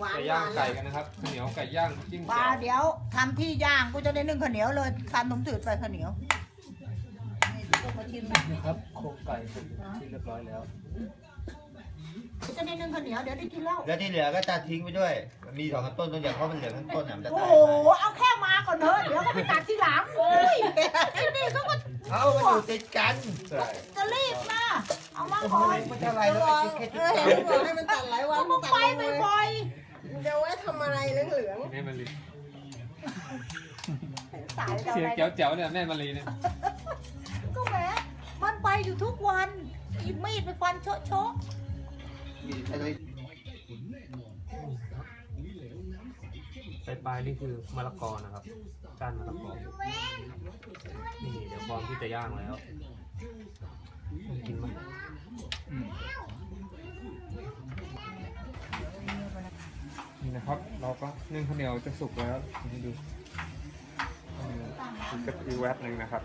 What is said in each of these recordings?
หวานไก่หย่างวานไก่กันนะครับข้าวเหนียวไก่ย่างจิ้มปลาแจ่วเดี๋ยวทำที่ย่างกูจะได้นึ่งข้าวเหนียวเลยทานนมจืดไปข้าวเหนียวนี่ต้องมาชิมนะนะครับโครงไก่ที่เรียบร้อยแล้วกูจะได้นึ่งข้าวเหนียวเดี๋ยวได้กินแล้วแล้วที่เหลือก็ตัดทิ้งไปด้วย มีสองต้นต้นใหญ่เพราะมันเหลือข้างต้นอะมันจะโอ้ตายโหเอาแค่มาก่อนเถอะเดี๋ยวก็ไปตัดทีหลังเฮ้ยไอ้นี่เขาก็เอามันอยู่ติดกันใช่จะรีบมาเอามาก่อน มันเท่าไรแล้วไอ้แค่จุเอดอเดีเห็ยนวบอกให้มันตัดหลายวันมึงตัดไปลงเลยบ่อยเดี๋ยวไว้ทำอะไรเหลืองแม่มารีๆสายเสียงอะไรแจ๋วๆเนี่ยแม่มารีเนี่ยก็แหมมันไปอยู่ทุกวันหยิบมีดไปฟันโชะโชะปลายปลายนี่คือมะละกอนะครับ ก้านมะละกอ นี่เดี๋ยวพร้อมที่จะย่างแล้ว กินมั้ยนี่ เราก็นึ่งข้าวเหนียวจะสุกแล้วให้ดูอีกสักอีกแวบหนึ่งนะครับ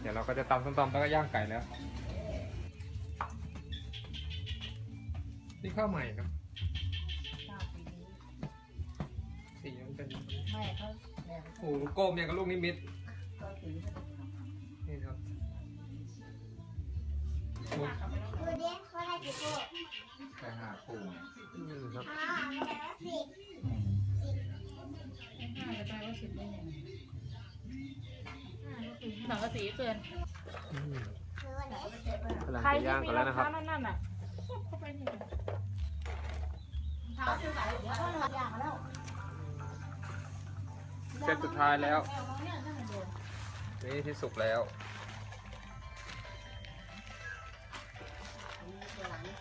เดี๋ยวเราก็จะตำส้มตำแล้วก็ย่างไก่แล้วนี่ข้าวใหม่ครับสีมันเป็นไม่เขาเนี่ยโอ้โหโก้มอย่างกับลูกนิมิตเขาถือนี่ครับโอ้ ดูดิเขาได้กี่ตัวไปหาปูนี่ครับอ่าแล้วสิสังกะสีเกินอืมคือวันนี้กำลังใครจะที่ย่างมีกันรแล้อวนะครับเท้านั่นน่ะเข้าไปนี่เท้าที่ไหนเดี๋ยวเขาเรายแล้วเสร็จสุดท้ายแล้วนี่ที่สุกแล้ว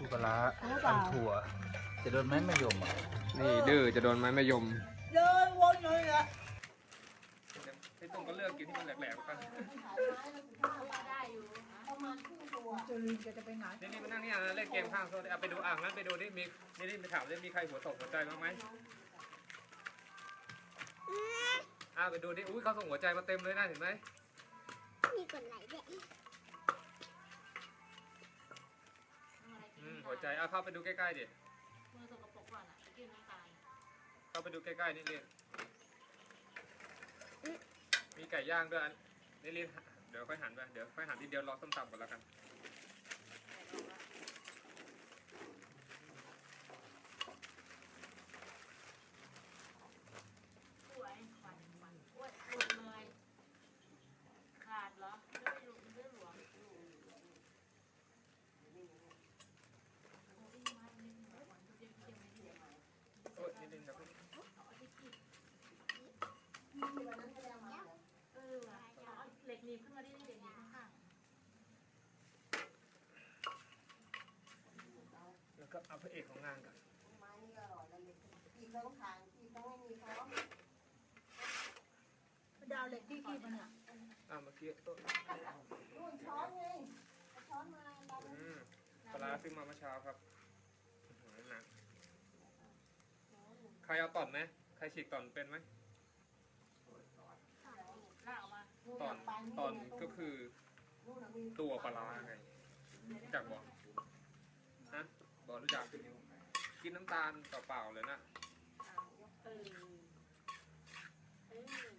ปูปลาร้าอันถั่ว จะโดนไหมไม่ยมอะนี่ดื้อจะโดนไม้มายม เดินวนเลยอะไอ้ตรงก็เลือกกินที่มันแหลกๆกันจะลืมจะไปไหนนี่นี่มานั่งนี่อะเล่นเกมข้างโซนเอาไปดูอ่างนั้นไปดูนี่มีนี่นี่ไปถามว่ามีใครหัวตกหัวใจบ้างไหมอ่าไปดูดิอุ้ยเขาส่งหัวใจมาเต็มเลยนะเห็นไหมมีกดไหลค์ด้วย หัวใจเอาเข้าไปดูใกล้ๆดิมือสกปรกก่อนอะกินน้ำตาลเข้าไปดูใกล้ๆนี่เรียนมีไก่ย่างด้วยอันนี่เรียนเดี๋ยวค่อยหันไปเดี๋ยวค่อยหันทีเดียวรอส้มตำก่อนแล้วกัน สวยขวัญขวัญอ้วนหลุดเลย ขาดเหรอไม่ได้หลุดไม่ได้หลวม โอ้ยนิดนึงนะ เออว่ะเอาเหล็กหนีบขึ้นมาดิเหล็กหนีบข้างแล้วก็เอาพระเอกของงานก่อนไม้นี่ก็อร่อยแล้วเลยอีกทั้งทางอีกทั้งไม่มีพร้อมดาวเหล็กที่ขี้มันเนี่ยอ่าเมื่อกี้โต๊ะนู่นช้อนไงช้อนมาเราอืมปลาร้าซื้อมาเมื่อเช้าครับอื้อหือหนักใครเอาต่อนไหมใครฉีกต่อนเป็นไหม ๆลากออกมา ตอนตอนก็คือนู่นน่ะมีตัวปลาร้าไงรู้จักบอกฮะบอกรู้จักกินน้ำตาลเปล่าๆเลยนะเออเออ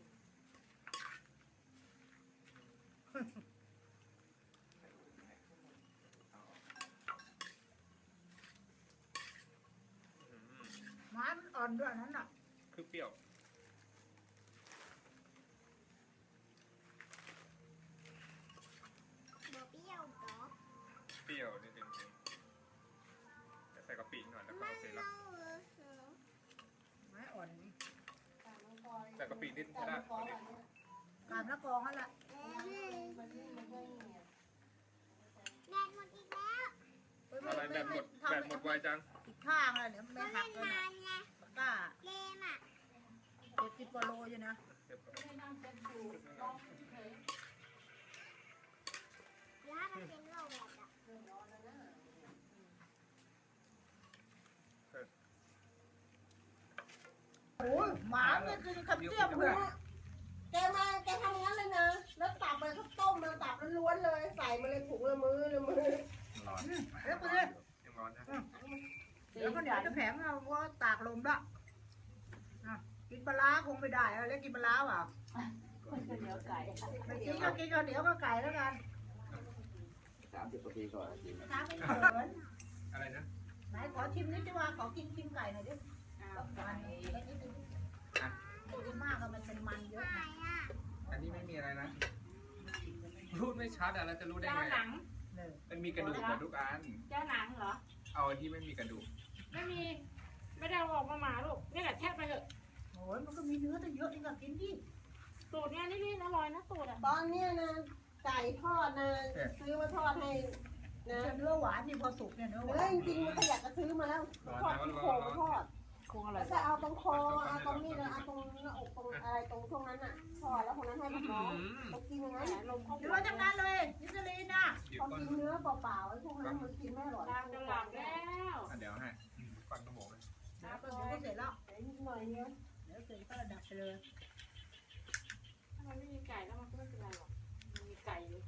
อืมไม้มันอ่อนด้วยนั้นน่ะ คือเปรี้ยว รแต่กะปินิดตาก็มได้มังกรอันเนี้ยการละกองนั่นแหละเอ้ยมันนี่มันก็นี่ไงแดดหมดอีกแล้วเฮ้ยอะไรแบบหมดแบบหมดไวจังอีกข้างเลยเดี๋ยวไม่ก็หัเล่กนเลยนานะนไงกล้าเกมอะเจ็ดสิบกว่าโลอยู่นะ เรียบร้อย ร้อยเปอร์เซ็นต์โลแบบอะ โอ้ ยหมาเนี่ยคือขับเตี้ยมเลยแกมาแกทำงั้นเลยนะ แล้วตับไปก็ต้มมาตับล้วนๆเลย ใส่มาเลยถุงละมือละมือร้อนเดี๋ยวไปเลยยังร้อนนะเดี๋ยวข้าวเหนียวจะแข็งเอาว่าตากลมละอะกินปลาคงไม่ได้อะแล้วกินปลาร้าเปล่าคนจะเหนียวไก่ไม่กินก็กินข้าวเหนียวก็ไก่แล้วกันสามสิบกว่าปีก่อนจริงน้ำเป็นเขินอะไรนะไหนขอชิมนิดดีว่าขอกินชิมไก่หน่อยดิอ้าวไก่ กินมากก็มันเป็นมันเยอะนะอันนี้ไม่มีอะไรนะ รูดไม่ชัดอะแล้วจะรู้ได้เจ้าไงหนังเลยมันมีกระดูกหมดทุกอัน เจ้าหนังเหรอ เอาอันที่ไม่มีกระดูก ไม่มี ไม่ได้เอาออกมาหมาลูก นี่แหละแทบไปเถอะโอ้ยมันก็มีเนื้อตั้งเยอะเองก็กินดิตูดเนี่ยนี่นี่อร่อยนะตูดอะตอนเนี้ยนะไก่ทอดนะซื้อมาทอดให้นะเนื้อหวานนี่พอสุกเนี่ยเนื้อหวาเนื้อนจริงๆมันก็อยากจะซื้อมาแล้วทอดที่โครงทอดค งอร่อจะเอาตรงคอเอาตรงนี้นะเอาตรงหน้าอกตรงอะไรตรงช่วงนั้นอะถอดแล้วคนนั้นให้มันน้องตกินยังไงลมเข้าเดี๋ยวเราจัดการเลยนิสลีนอะพอกินเนื้อเปล่าๆไอ้พวกนั้นมันกินไม่อร่อยตามกันหลัแล้วเดี๋ยวให้ฟังกระบอกเลยนะเดี๋ยเสร็จแล้วเดี๋ยวนิดหน่อยเนี่ยเดี๋ยวเสร็จก็ดับไปเลยถ้ามันไม่มีไก่แล้วมันก็ไม่เป็นไรหรอกมีไก่อยู่